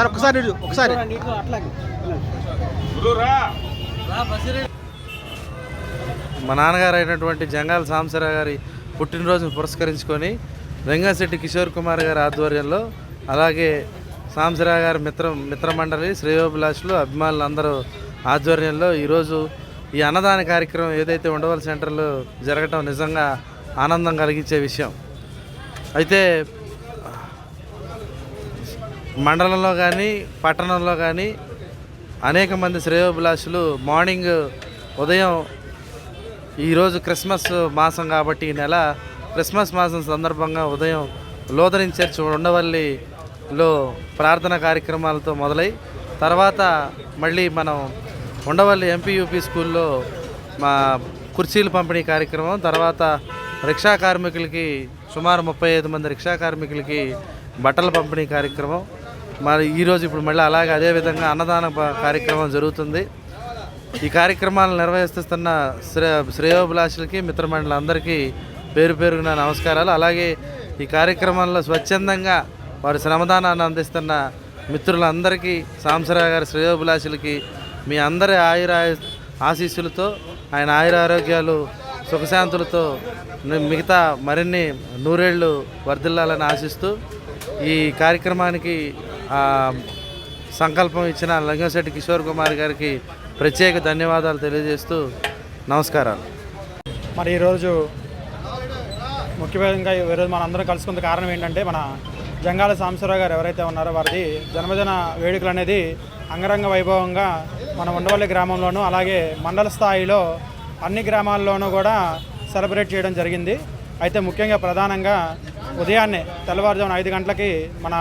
Sir ఒకసారి ఒకసారి. మా నాన్నగారు అయినటువంటి జంగాల సాంబశివరావు గారి పుట్టినరోజును పురస్కరించుకొని వెంగశెట్టి కిషోర్ కుమార్ గారి ఆధ్వర్యంలో అలాగే సాంబశివరావు గారి మిత్ర మిత్రమండలి శ్రేయోభిలాషులు అభిమానులు అందరూ ఆధ్వర్యంలో ఈరోజు ఈ అన్నదాన కార్యక్రమం ఏదైతే ఉండవల్లి సెంటర్లో జరగటం నిజంగా ఆనందం కలిగించే విషయం. అయితే మండలంలో కానీ పట్టణంలో కానీ అనేక మంది శ్రేయోభిలాషులు మార్నింగ్ ఉదయం ఈరోజు క్రిస్మస్ మాసం కాబట్టి ఈ నెల క్రిస్మస్ మాసం సందర్భంగా ఉదయం లోదరిన్ చర్చ్ ఉండవల్లిలో ప్రార్థన కార్యక్రమాలతో మొదలై తర్వాత మళ్ళీ మనం ఉండవల్లి ఎంపీయూపీ స్కూల్లో మా కుర్చీలు పంపిణీ కార్యక్రమం తర్వాత రిక్షా కార్మికులకి సుమారు ముప్పై ఐదు మంది రిక్షా కార్మికులకి బట్టల పంపిణీ కార్యక్రమం. మరి ఈరోజు ఇప్పుడు మళ్ళీ అలాగే అదేవిధంగా అన్నదాన కార్యక్రమం జరుగుతుంది. ఈ కార్యక్రమాలను నిర్వహిస్తున్న శ్రే శ్రేయోభిలాషులకి మిత్రమండలందరికీ పేరు పేరున నమస్కారాలు. అలాగే ఈ కార్యక్రమంలో స్వచ్ఛందంగా వారి శ్రమదానాన్ని అందిస్తున్న మిత్రులందరికీ సాంసరావు గారి శ్రేయోభిలాషులకి మీ అందరి ఆయుర ఆశీస్సులతో ఆయన ఆయుర ఆరోగ్యాలు సుఖశాంతులతో మిగతా మరిన్ని నూరేళ్ళు వర్ధిల్లాలని ఆశిస్తూ ఈ కార్యక్రమానికి సంకల్పం ఇచ్చిన లింగంశెట్టి కిషోర్ కుమార్ గారికి ప్రత్యేక ధన్యవాదాలు తెలియజేస్తూ నమస్కారాలు. మరి ఈరోజు ముఖ్యంగా ఈరోజు మన అందరం కలుసుకున్న కారణం ఏంటంటే మన జంగాల సాంబశివరావు గారు ఎవరైతే ఉన్నారో వారిది జన్మదిన వేడుకలు అనేది అంగరంగ వైభవంగా మన ఉండవల్లి గ్రామంలోనూ అలాగే మండల స్థాయిలో అన్ని గ్రామాల్లోనూ కూడా సెలబ్రేట్ చేయడం జరిగింది. అయితే ముఖ్యంగా ప్రధానంగా ఉదయాన్నే తెల్లవారుజామున ఐదు గంటలకి మన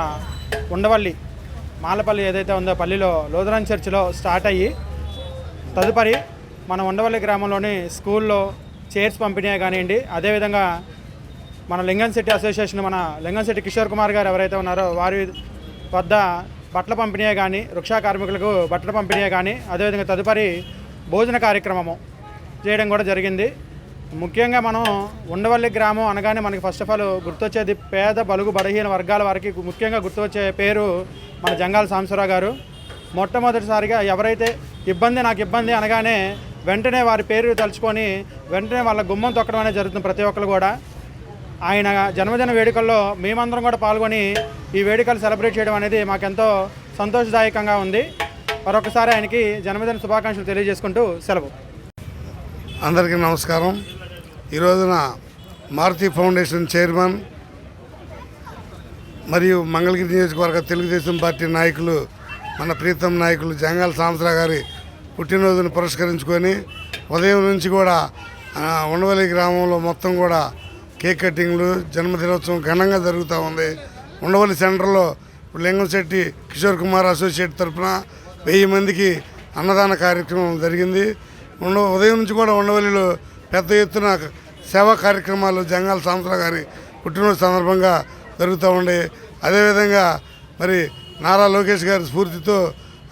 ఉండవల్లి మాలపల్లి ఏదైతే ఉందో పల్లిలో లోదరన్ చర్చిలో స్టార్ట్ అయ్యి తదుపరి మన ఉండవల్లి గ్రామంలోని స్కూల్లో చైర్స్ పంపిణీ కానివ్వండి. అదేవిధంగా మన లింగన్ సిటీ అసోసియేషన్ మన లింగన్ సిటీ కిషోర్ కుమార్ గారు ఎవరైతే ఉన్నారో వారి వద్ద బట్టల పంపిణీ కానీ వృక్షా కార్మికులకు బట్టల పంపిణీ కానీ అదేవిధంగా తదుపరి భోజన కార్యక్రమము చేయడం కూడా జరిగింది. ముఖ్యంగా మనం ఉండవల్లి గ్రామం అనగానే మనకి ఫస్ట్ ఆఫ్ ఆల్ గుర్తొచ్చేది పేద బలుగు బలహీన వర్గాల వారికి ముఖ్యంగా గుర్తొచ్చే పేరు మన జంగాల సాంబశివరావు గారు. మొట్టమొదటిసారిగా ఎవరైతే ఇబ్బంది నాకు ఇబ్బంది అనగానే వెంటనే వారి పేరు తలుచుకొని వెంటనే వాళ్ళ గుమ్మం తొక్కడం అనేది జరుగుతుంది ప్రతి ఒక్కరు కూడా. ఆయన జన్మదిన వేడుకల్లో మేమందరం కూడా పాల్గొని ఈ వేడుకలు సెలబ్రేట్ చేయడం అనేది మాకెంతో సంతోషదాయకంగా ఉంది. మరొకసారి ఆయనకి జన్మదిన శుభాకాంక్షలు తెలియజేసుకుంటూ సెలవు. అందరికీ నమస్కారం. ఈ రోజున మారుతి ఫౌండేషన్ చైర్మన్ మరియు మంగళగిరి నియోజకవర్గ తెలుగుదేశం పార్టీ నాయకులు మన ప్రీతం నాయకులు జంగాల సాంసరావు గారి పుట్టినరోజును పురస్కరించుకొని ఉదయం నుంచి కూడా ఉండవల్లి గ్రామంలో మొత్తం కూడా కేక్ కటింగ్లు జన్మదినోత్సవం ఘనంగా జరుగుతూ ఉంది. ఉండవల్లి సెంటర్లో ఇప్పుడు లింగంశెట్టి కిషోర్ కుమార్ అసోసియేట్ తరఫున వెయ్యి మందికి అన్నదాన కార్యక్రమం జరిగింది. ఉండ ఉదయం నుంచి కూడా ఉండవల్లిలో పెద్ద ఎత్తున సేవా కార్యక్రమాలు జంగాల సాంసరావు గారి పుట్టినరోజు సందర్భంగా జరుగుతూ ఉండే. అదేవిధంగా మరి నారా లోకేష్ గారి స్ఫూర్తితో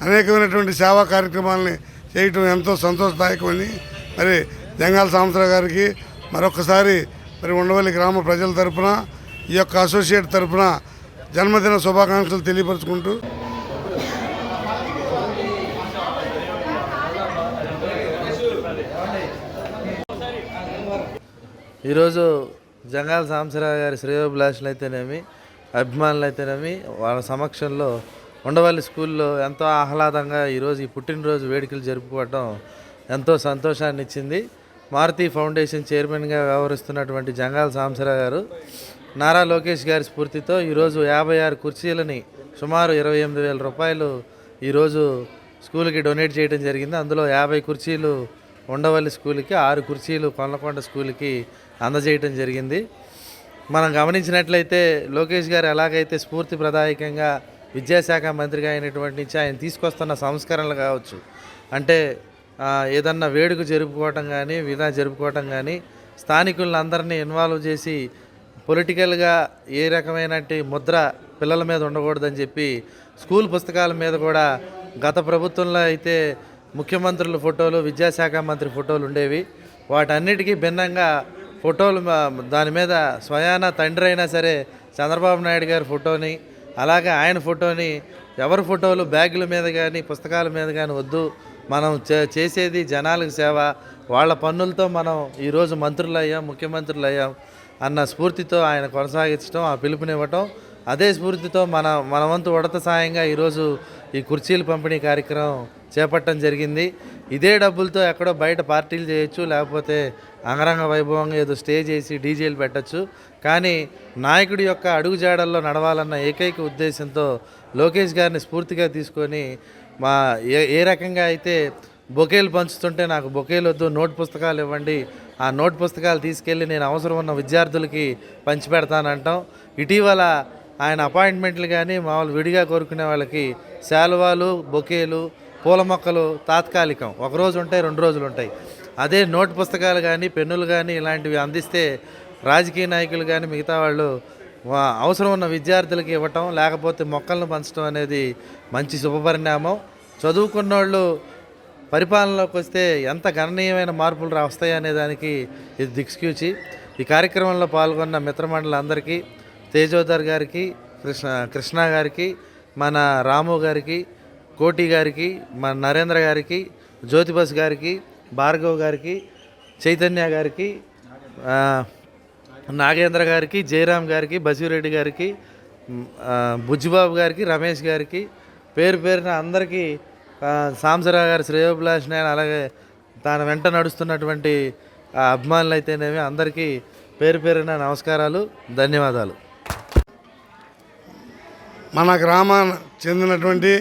అనేకమైనటువంటి సేవా కార్యక్రమాలని చేయటం ఎంతో సంతోషదాయకమని మరి జంగాల సాంసరావు గారికి మరొకసారి మరి ఉండవల్లి గ్రామ ప్రజల తరపున ఈ యొక్క అసోసియేట్ తరపున జన్మదిన శుభాకాంక్షలు తెలియపరుచుకుంటూ ఈరోజు జంగాల సాంబశివరావు గారి శ్రేయోభిలాషులు అయితేనేమి అభిమానులు అయితేనేమి వాళ్ళ సమక్షంలో ఉండవల్లి స్కూల్లో ఎంతో ఆహ్లాదంగా ఈరోజు ఈ పుట్టినరోజు వేడుకలు జరుపుకోవటం ఎంతో సంతోషాన్ని ఇచ్చింది మారుతి ఫౌండేషన్ చైర్మన్గా వ్యవహరిస్తున్నటువంటి జంగాల సాంబశివరావు గారు నారా లోకేష్ గారి స్ఫూర్తితో ఈరోజు యాభై ఆరు కుర్చీలని సుమారు ఇరవై ఎనిమిది వేల రూపాయలు ఈరోజు స్కూల్కి డొనేట్ చేయడం జరిగింది. అందులో యాభై కుర్చీలు ఉండవల్లి స్కూల్కి ఆరు కుర్చీలు కొనలకొండ స్కూల్కి అందజేయటం జరిగింది. మనం గమనించినట్లయితే లోకేష్ గారు ఎలాగైతే స్ఫూర్తి ప్రదాయకంగా విద్యాశాఖ మంత్రిగా అయినటువంటి నుంచి ఆయన తీసుకొస్తున్న సంస్కరణలు కావచ్చు అంటే ఏదన్నా వేడుక జరుపుకోవటం కానీ విధా జరుపుకోవటం కానీ స్థానికులను అందరినీ ఇన్వాల్వ్ చేసి పొలిటికల్గా ఏ రకమైన ముద్ర పిల్లల మీద ఉండకూడదని చెప్పి స్కూల్ పుస్తకాల మీద కూడా గత ప్రభుత్వంలో అయితే ముఖ్యమంత్రుల ఫోటోలు విద్యాశాఖ మంత్రి ఫోటోలు ఉండేవి. వాటన్నిటికీ భిన్నంగా ఫోటోలు దాని మీద స్వయాన తండ్రి అయినా సరే చంద్రబాబు నాయుడు గారి ఫోటోని అలాగే ఆయన ఫోటోని ఎవరి ఫోటోలు బ్యాగుల మీద కానీ పుస్తకాల మీద కానీ వద్దు. మనం చే- చేసేది జనాలకు సేవ. వాళ్ళ పన్నులతో మనం ఈరోజు మంత్రులు అయ్యాం ముఖ్యమంత్రులు అయ్యాం అన్న స్ఫూర్తితో ఆయన కొనసాగించడం ఆ పిలుపునివ్వటం. అదే స్ఫూర్తితో మన మన వంతు ఉడత సాయంగా ఈరోజు ఈ కుర్చీలు పంపిణీ కార్యక్రమం చేపట్టడం జరిగింది. ఇదే డబ్బులతో ఎక్కడో బయట పార్టీలు చేయొచ్చు లేకపోతే అంగరంగ వైభవంగా ఏదో స్టే చేసి డీజేలు పెట్టచ్చు. కానీ నాయకుడి యొక్క అడుగుజాడల్లో నడవాలన్న ఏకైక ఉద్దేశంతో లోకేష్ గారిని స్ఫూర్తిగా తీసుకొని మా ఏ ఏ రకంగా అయితే బొకేలు పంచుతుంటే నాకు బొకేలు వద్దు నోట్ పుస్తకాలు ఇవ్వండి ఆ నోట్ పుస్తకాలు తీసుకెళ్ళి నేను అవసరం ఉన్న విద్యార్థులకి పంచిపెడతానంటాం ఇటీవల ఆయన అపాయింట్మెంట్లు కానీ మామూలు విడిగా కోరుకునే వాళ్ళకి శాలువాలు బొకేలు పూల మొక్కలు తాత్కాలికం. ఒకరోజు ఉంటాయి రెండు రోజులు ఉంటాయి. అదే నోట్ పుస్తకాలు కానీ పెన్నులు కానీ ఇలాంటివి అందిస్తే రాజకీయ నాయకులు కానీ మిగతా వాళ్ళు అవసరం ఉన్న విద్యార్థులకి ఇవ్వటం లేకపోతే మొక్కలను పంచడం అనేది మంచి శుభపరిణామం చదువుకున్న వాళ్ళు పరిపాలనలోకి వస్తే ఎంత గణనీయమైన మార్పులు రా- వస్తాయి దానికి ఇది దిక్సూచి. ఈ కార్యక్రమంలో పాల్గొన్న మిత్రమండలందరికీ తేజోదర్ గారికి కృష్ణ కృష్ణ గారికి మన రాము గారికి కోటి గారికి మన నరేంద్ర గారికి జ్యోతిబస్ గారికి భార్గవ్ గారికి చైతన్య గారికి నాగేంద్ర గారికి జయరామ్ గారికి బసిరెడ్డి గారికి బుజ్జిబాబు గారికి రమేష్ గారికి పేరు పేరున అందరికీ సాంసరావు సాంబశివరావు గారి శ్రేయోభిలాష్ నేను అలాగే తన వెంట నడుస్తున్నటువంటి అభిమానులు అయితేనేమి అందరికీ పేరు పేరున నమస్కారాలు ధన్యవాదాలు. మన గ్రామానికి చెందినటువంటి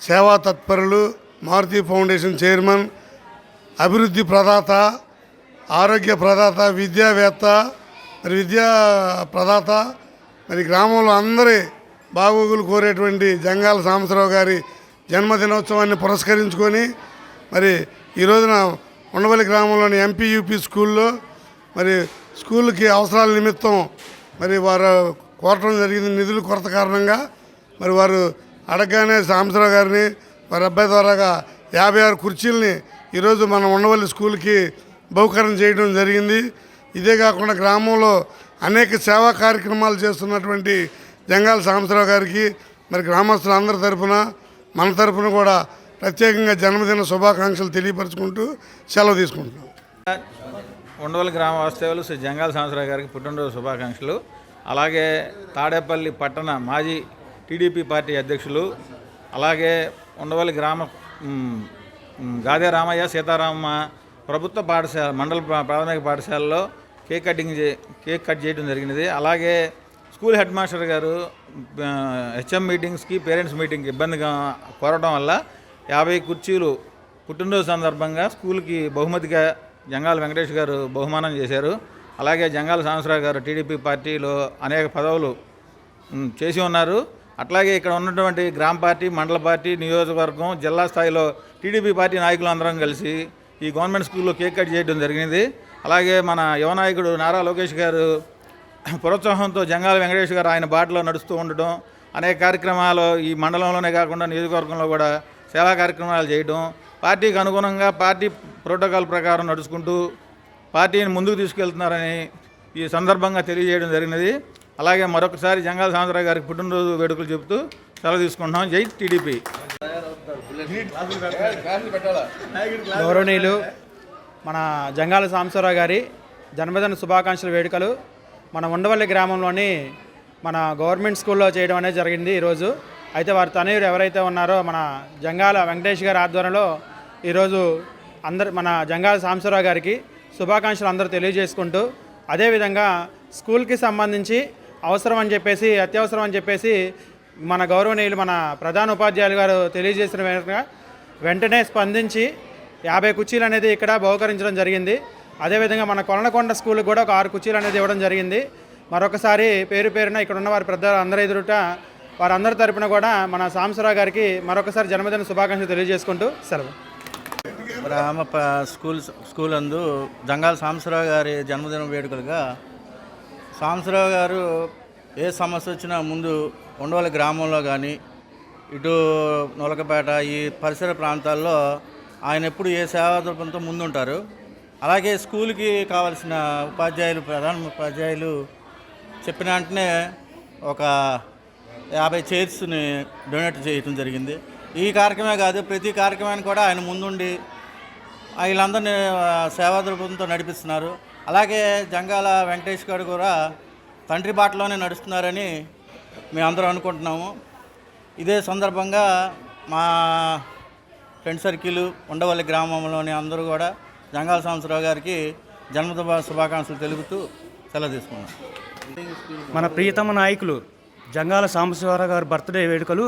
సేవా తత్పరులు మారుతి ఫౌండేషన్ చైర్మన్ అభివృద్ధి ప్రదాత ఆరోగ్య ప్రదాత విద్యావేత్త మరి విద్యా ప్రదాత మరి గ్రామంలో అందరి బాగోగులు కోరేటువంటి జంగాల సాంబశ్రావు గారి జన్మదినోత్సవాన్ని పురస్కరించుకొని మరి ఈ రోజున ఉండవల్లి గ్రామంలోని ఎంపీయూపీ స్కూల్లో మరి స్కూల్కి అవసరాల నిమిత్తం మరి వారు కోరటం జరిగింది. నిధుల కొరత కారణంగా మరి వారు అడగగానే సాంబశివరావు గారిని వారి అబ్బాయి ద్వారాగా యాభై ఆరు కుర్చీలని ఈరోజు మన ఉండవల్లి స్కూల్కి బహుకరణ చేయడం జరిగింది. ఇదే కాకుండా గ్రామంలో అనేక సేవా కార్యక్రమాలు చేస్తున్నటువంటి జంగాల సాంబశివరావు గారికి మరి గ్రామస్తులందరి తరఫున మన తరపున కూడా ప్రత్యేకంగా జన్మదిన శుభాకాంక్షలు తెలియపరచుకుంటూ సెలవు తీసుకుంటున్నాం. ఉండవల్లి గ్రామ వాస్తవ్యులు శ్రీ జంగాల సంవత్సరావు గారికి పుట్టినరోజు శుభాకాంక్షలు. అలాగే తాడేపల్లి పట్టణ మాజీ టీడీపీ పార్టీ అధ్యక్షులు అలాగే ఉండవల్లి గ్రామ గాదే రామయ్య సీతారామ ప్రభుత్వ పాఠశాల మండల ప్రాథమిక పాఠశాలలో కేక్ కటింగ్ చే కేక్ కట్ చేయడం జరిగినది. అలాగే స్కూల్ హెడ్ మాస్టర్ గారు హెచ్ఎం మీటింగ్స్కి పేరెంట్స్ మీటింగ్కి ఇబ్బందిగా కోరడం వల్ల యాభై కుర్చీలు పుట్టినరోజు సందర్భంగా స్కూల్కి బహుమతిగా జంగాల వెంకటేష్ గారు బహుమానం చేశారు. అలాగే జంగాల సాంబశివరావు గారు టీడీపీ పార్టీలో అనేక పదవులు చేసి ఉన్నారు. అట్లాగే ఇక్కడ ఉన్నటువంటి గ్రామ పార్టీ మండల పార్టీ నియోజకవర్గం జిల్లా స్థాయిలో టీడీపీ పార్టీ నాయకులు అందరం కలిసి ఈ గవర్నమెంట్ స్కూల్లో కేక్ కట్ చేయడం జరిగింది అలాగే మన యువ నాయకుడు నారా లోకేష్ గారు ప్రోత్సాహంతో జంగాల వెంకటేష్ గారు ఆయన బాటలో నడుస్తూ ఉండడం అనేక కార్యక్రమాలు ఈ మండలంలోనే కాకుండా నియోజకవర్గంలో కూడా సేవా కార్యక్రమాలు చేయడం పార్టీకి అనుగుణంగా పార్టీ ప్రోటోకాల్ ప్రకారం నడుచుకుంటూ పార్టీని ముందుకు తీసుకెళ్తున్నారని ఈ సందర్భంగా తెలియజేయడం జరిగినది. అలాగే మరొకసారి జంగాల సాంద్రరావు గారికి పుట్టినరోజు వేడుకలు చెబుతూ సెలవు తీసుకుంటున్నాం. జై టీడీపీ. గౌరవనీయులు మన జంగాల సాంబశివరావు గారి జన్మదిన శుభాకాంక్షల వేడుకలు మన ఉండవల్లి గ్రామంలోని మన గవర్నమెంట్ స్కూల్లో చేయడం అనేది జరిగింది ఈరోజు. అయితే వారి తనయుడు ఎవరైతే ఉన్నారో మన జంగాల వెంకటేష్ గారి ఆధ్వర్యంలో ఈరోజు అందరు మన జంగాల సాంబశివరావు గారికి శుభాకాంక్షలు అందరూ తెలియజేసుకుంటూ అదేవిధంగా స్కూల్కి సంబంధించి అవసరం అని చెప్పేసి అత్యవసరం అని చెప్పేసి మన గౌరవనీయులు మన ప్రధాన ఉపాధ్యాయులు గారు తెలియజేసిన విధంగా వెంటనే స్పందించి యాభై కుర్చీలు అనేది ఇక్కడ బహుకరించడం జరిగింది. అదేవిధంగా మన కొలనకొండ స్కూల్కి కూడా ఒక ఆరు కుర్చీలు అనేది ఇవ్వడం జరిగింది. మరొకసారి పేరు పేరున ఇక్కడ ఉన్న వారి పెద్ద అందరి ఎదురుట వారందరి తరపున కూడా మన సాంసరావు గారికి మరొకసారి జన్మదిన శుభాకాంక్షలు తెలియజేసుకుంటూ సెలవు. గ్రామ ప- స్కూల్ స్కూల్ అందు జంగాల సాంసరావు గారి జన్మదిన వేడుకలుగా సాంబశివరావు గారు ఏ సమస్య వచ్చినా ముందు ఉండవల్లి గ్రామంలో కానీ ఇటు నొలకపేట ఈ పరిసర ప్రాంతాల్లో ఆయన ఎప్పుడు ఏ సేవా దృక్పథంతో ముందుంటారు. అలాగే స్కూల్కి కావాల్సిన ఉపాధ్యాయులు ప్రధాన ఉపాధ్యాయులు చెప్పిన వెంటనే ఒక యాభై చైర్స్ని డొనేట్ చేయటం జరిగింది. ఈ కార్యక్రమే కాదు ప్రతి కార్యక్రమానికి కూడా ఆయన ముందుండి వీళ్ళందరినీ ఆ, సేవా నడిపిస్తున్నారు. అలాగే జంగాల వెంకటేష్ గారు కూడా తండ్రి బాటలోనే నడుస్తున్నారని మేమందరం అనుకుంటున్నాము. ఇదే సందర్భంగా మా ఫ్రెండ్ సర్కిల్ ఉండవల్లి గ్రామంలోని అందరూ కూడా జంగాల సాంబశివరావు గారికి జన్మదిన శుభాకాంక్షలు తెలుపుతూ సెలవు తీసుకున్నాం. మన ప్రియతమ నాయకులు జంగాల సాంబశివరావు గారి బర్త్డే వేడుకలు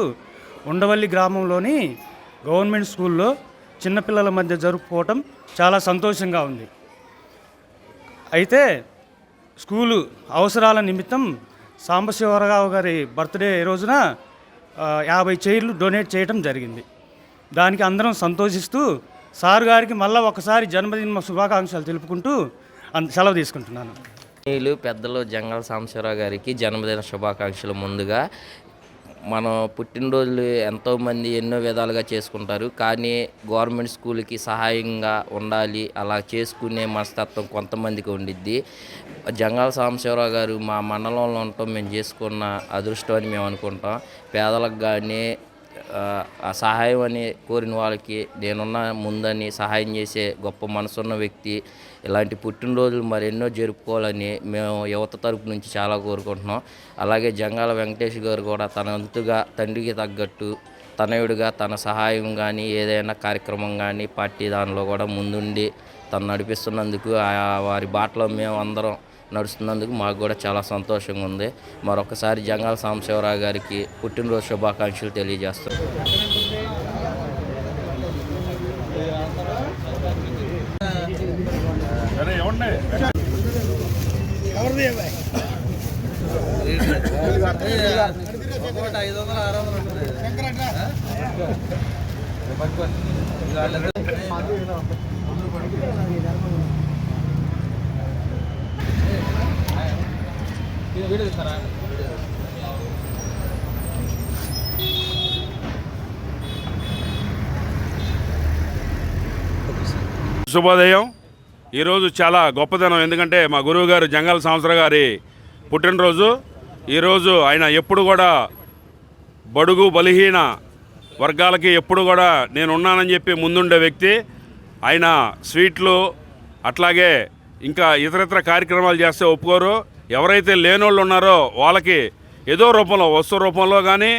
ఉండవల్లి గ్రామంలోని గవర్నమెంట్ స్కూల్లో చిన్నపిల్లల మధ్య జరుపుకోవటం చాలా సంతోషంగా ఉంది. అయితే స్కూలు అవసరాల నిమిత్తం సాంబశివరావు గారి బర్త్డే రోజున యాభై చైర్లు డొనేట్ చేయడం జరిగింది. దానికి అందరం సంతోషిస్తూ సార్ గారికి మళ్ళీ ఒకసారి జన్మదిన శుభాకాంక్షలు తెలుపుకుంటూ అన్- సెలవు తీసుకుంటున్నాను. నీళ్ళు పెద్దలు జంగల్ సాంబశివరావు గారికి జన్మదిన శుభాకాంక్షలు ముందుగా మనం పుట్టినరోజులు ఎంతోమంది ఎన్నో విధాలుగా చేసుకుంటారు. కానీ గవర్నమెంట్ స్కూల్కి సహాయంగా ఉండాలి. అలా చేసుకునే మనస్తత్వం కొంతమందికి ఉండిద్ది. జంగాల సాంబశివరావు గారు మా మండలంలో ఉండటం మేము చేసుకున్న అదృష్టం అని మేము అనుకుంటాం. పేదలకు కానీ సహాయం అని కోరిన వాళ్ళకి నేనున్న ముందని సహాయం చేసే గొప్ప మనసున్న వ్యక్తి ఇలాంటి పుట్టినరోజులు మరెన్నో జరుపుకోవాలని మేము యువత తరపు నుంచి చాలా కోరుకుంటున్నాం. అలాగే జంగాల వెంకటేష్ గారు కూడా తన అంతుగా తండ్రికి తగ్గట్టు తనయుడిగా తన సహాయం కానీ ఏదైనా కార్యక్రమం కానీ పార్టీ దానిలో కూడా ముందుండి తను నడిపిస్తున్నందుకు ఆ వారి బాటలో మేము అందరం నడుస్తున్నందుకు మాకు కూడా చాలా సంతోషంగా ఉంది మరొకసారి జంగాల సాంబశివరావు గారికి పుట్టినరోజు శుభాకాంక్షలు తెలియజేస్తాం శుభోదయం. ఈరోజు చాలా గొప్పదనం. ఎందుకంటే మా గురువు గారు జంగాల సంవత్సర గారి పుట్టినరోజు. ఈరోజు ఆయన ఎప్పుడు కూడా బడుగు బలహీన వర్గాలకి ఎప్పుడు కూడా నేను ఉన్నానని చెప్పి ముందుండే వ్యక్తి. ఆయన స్వీట్లు అట్లాగే ఇంకా ఇతరితర కార్యక్రమాలు చేస్తే ఒప్పుకోరు. ఎవరైతే లేనోళ్ళు ఉన్నారో వాళ్ళకి ఏదో రూపంలో వస్తు రూపంలో కానీ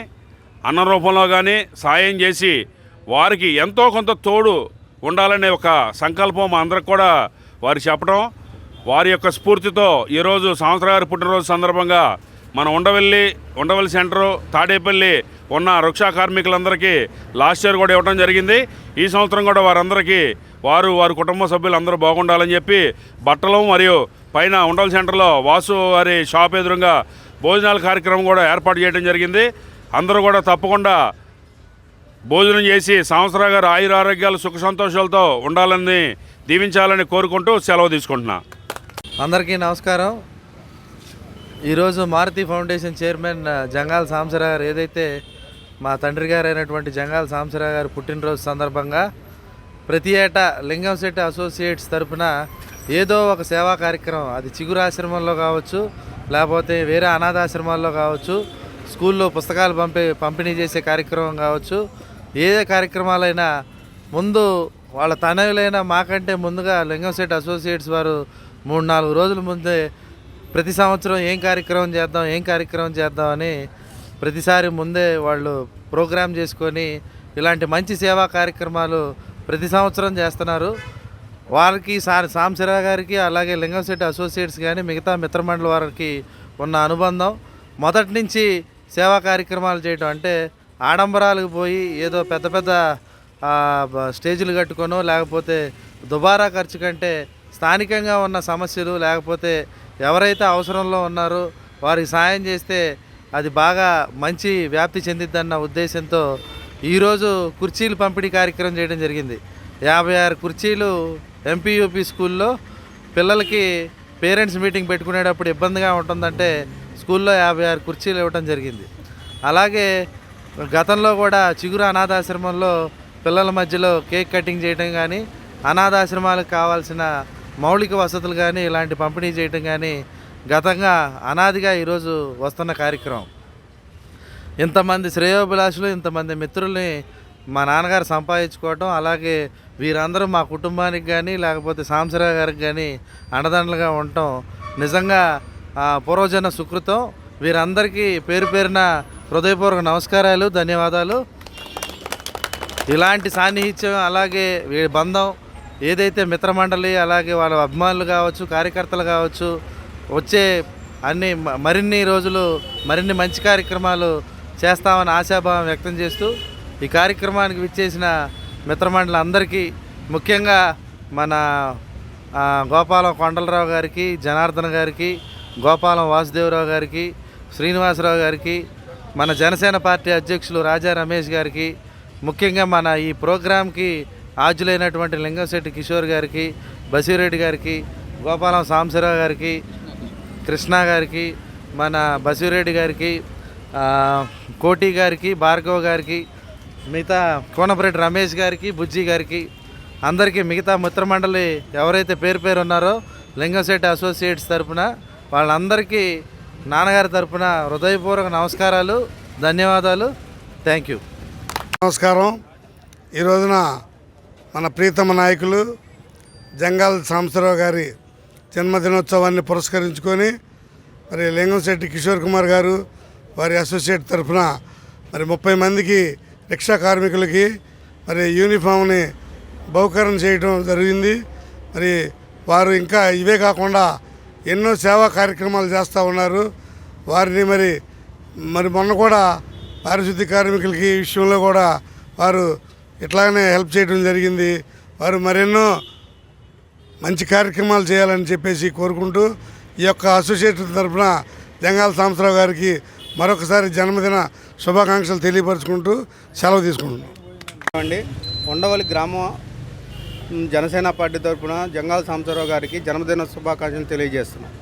అన్న రూపంలో కానీ సాయం చేసి వారికి ఎంతో కొంత తోడు ఉండాలనే ఒక సంకల్పం మా అందరికి కూడా వారు చెప్పడం. వారి యొక్క స్ఫూర్తితో ఈరోజు సంవత్సర గారి పుట్టినరోజు సందర్భంగా మన ఉండవల్లి ఉండవల్లి సెంటరు తాడేపల్లి ఉన్న వృక్షా కార్మికులందరికీ లాస్ట్ ఇయర్ కూడా ఇవ్వడం జరిగింది. ఈ సంవత్సరం కూడా వారందరికీ వారు వారి కుటుంబ సభ్యులు అందరూ బాగుండాలని చెప్పి బట్టలు మరియు పైన ఉండల్ సెంటర్లో వాసు వారి షాప్ ఎదురుగా భోజనాల కార్యక్రమం కూడా ఏర్పాటు చేయడం జరిగింది. అందరూ కూడా తప్పకుండా భోజనం చేసి సంవత్సరా గారు ఆయుర ఆరోగ్యాలు సుఖ సంతోషాలతో ఉండాలని దీవించాలని కోరుకుంటూ సెలవు తీసుకుంటున్నా. అందరికీ నమస్కారం. ఈరోజు మారుతి ఫౌండేషన్ చైర్మన్ జంగాల సాంసరా గారు ఏదైతే మా తండ్రి గారు అయినటువంటి జంగాల సాంబశివరావు గారు పుట్టినరోజు సందర్భంగా ప్రతి ఏటా లింగంశెట్టి అసోసియేట్స్ తరపున ఏదో ఒక సేవా కార్యక్రమం. అది చిగురు ఆశ్రమంలో కావచ్చు లేకపోతే వేరే అనాథాశ్రమాల్లో కావచ్చు స్కూల్లో పుస్తకాలు పంపే పంపిణీ చేసే కార్యక్రమం కావచ్చు. ఏ కార్యక్రమాలైనా ముందు వాళ్ళ తనయులైన మాకంటే ముందుగా లింగంశెట్టి అసోసియేట్స్ వారు మూడు నాలుగు రోజుల ముందే ప్రతి సంవత్సరం ఏం కార్యక్రమం చేద్దాం ఏం కార్యక్రమం చేద్దామని ప్రతిసారి ముందే వాళ్ళు ప్రోగ్రామ్ చేసుకొని ఇలాంటి మంచి సేవా కార్యక్రమాలు ప్రతి సంవత్సరం చేస్తున్నారు. వారికి సార్ సాంశరా గారికి అలాగే లింగంశెట్టి అసోసియేట్స్ కానీ మిగతా మిత్రమండలి వారికి ఉన్న అనుబంధం. మొదటి నుంచి సేవా కార్యక్రమాలు చేయటం అంటే ఆడంబరాలకు పోయి ఏదో పెద్ద పెద్ద స్టేజీలు కట్టుకోనో లేకపోతే దుబారా ఖర్చు కంటే స్థానికంగా ఉన్న సమస్యలు లేకపోతే ఎవరైతే అవసరంలో ఉన్నారో వారికి సాయం చేస్తే అది బాగా మంచి వ్యాప్తి చెందిద్దన్న ఉద్దేశంతో ఈరోజు కుర్చీలు పంపిణీ కార్యక్రమం చేయడం జరిగింది. యాభై ఆరు కుర్చీలు ఎంపీయూపీ స్కూల్లో పిల్లలకి పేరెంట్స్ మీటింగ్ పెట్టుకునేటప్పుడు ఇబ్బందిగా ఉంటుందంటే స్కూల్లో యాభై ఆరు కుర్చీలు ఇవ్వటం జరిగింది. అలాగే గతంలో కూడా చిగురు అనాథాశ్రమంలో పిల్లల మధ్యలో కేక్ కటింగ్ చేయడం కానీ అనాథాశ్రమాలకు కావాల్సిన మౌలిక వసతులు కానీ ఇలాంటి పంపిణీ చేయటం కానీ గతంగా అనాదిగా ఈరోజు వస్తున్న కార్యక్రమం. ఇంతమంది శ్రేయోభిలాషులు ఇంతమంది మిత్రుల్ని మా నాన్నగారు సంపాదించుకోవటం అలాగే వీరందరూ మా కుటుంబానికి కానీ లేకపోతే సాంసరావు గారికి కానీ అండదండలుగా ఉండటం నిజంగా ఆ, పూర్వజన సుకృతం. వీరందరికీ పేరు పేరున హృదయపూర్వక నమస్కారాలు ధన్యవాదాలు. ఇలాంటి సాన్నిహిత్యం అలాగే వీ- బంధం ఏదైతే మిత్రమండలి అలాగే వాళ్ళ అభిమానులు కావచ్చు కార్యకర్తలు కావచ్చు వచ్చే అన్ని మరిన్ని రోజులు మరిన్ని మంచి కార్యక్రమాలు చేస్తామని ఆశాభావం వ్యక్తం చేస్తూ ఈ కార్యక్రమానికి విచ్చేసిన మిత్రమండలి అందరికీ ముఖ్యంగా మన గోపాలం కొండలరావు గారికి జనార్దన్ గారికి గోపాలం వాసుదేవరావు గారికి శ్రీనివాసరావు గారికి మన జనసేన పార్టీ అధ్యక్షులు రాజా రమేష్ గారికి ముఖ్యంగా మన ఈ ప్రోగ్రాంకి ఆజులైనటువంటి లింగంశెట్టి కిషోర్ గారికి బసిరెడ్డి గారికి గోపాలం సాంబశివరావు గారికి కృష్ణ గారికి మన బసిరెడ్డి గారికి కోటి గారికి భార్గవ్ గారికి మిగతా కోనపరెడ్డి రమేష్ గారికి బుజ్జి గారికి అందరికీ మిగతా మిత్రమండలి ఎవరైతే పేరు పేరు ఉన్నారో లింగంశెట్టి అసోసియేట్స్ తరపున వాళ్ళందరికీ నాన్నగారి తరపున హృదయపూర్వక నమస్కారాలు ధన్యవాదాలు. థ్యాంక్ యూ నమస్కారం. ఈ రోజున మన ప్రీతమ నాయకులు జంగాల సాంబశివరావు గారి జన్మదినోత్సవాన్ని పురస్కరించుకొని మరి లింగంశెట్టి కిషోర్ కుమార్ గారు వారి అసోసియేట్ తరఫున మరి ముప్పై మందికి రిక్షా కార్మికులకి మరి యూనిఫామ్ని బహుకరణ చేయడం జరిగింది. మరి వారు ఇంకా ఇవే కాకుండా ఎన్నో సేవా కార్యక్రమాలు చేస్తూ ఉన్నారు. వారిని మరి మరి మొన్న కూడా పారిశుద్ధ్య కార్మికులకి విషయంలో కూడా వారు ఇట్లాగనే హెల్ప్ చేయడం జరిగింది. వారు మరెన్నో మంచి కార్యక్రమాలు చేయాలని చెప్పేసి కోరుకుంటూ ఈ యొక్క అసోసియేషన్ తరఫున జంగాల సాంబరావు గారికి మరొకసారి జన్మదిన శుభాకాంక్షలు తెలియపరచుకుంటూ సెలవు తీసుకుంటున్నాం. అండి ఉండవల్లి గ్రామం జనసేన పార్టీ తరఫున జంగాల సాంబశివరావు గారికి జన్మదిన శుభాకాంక్షలు తెలియజేస్తున్నాం.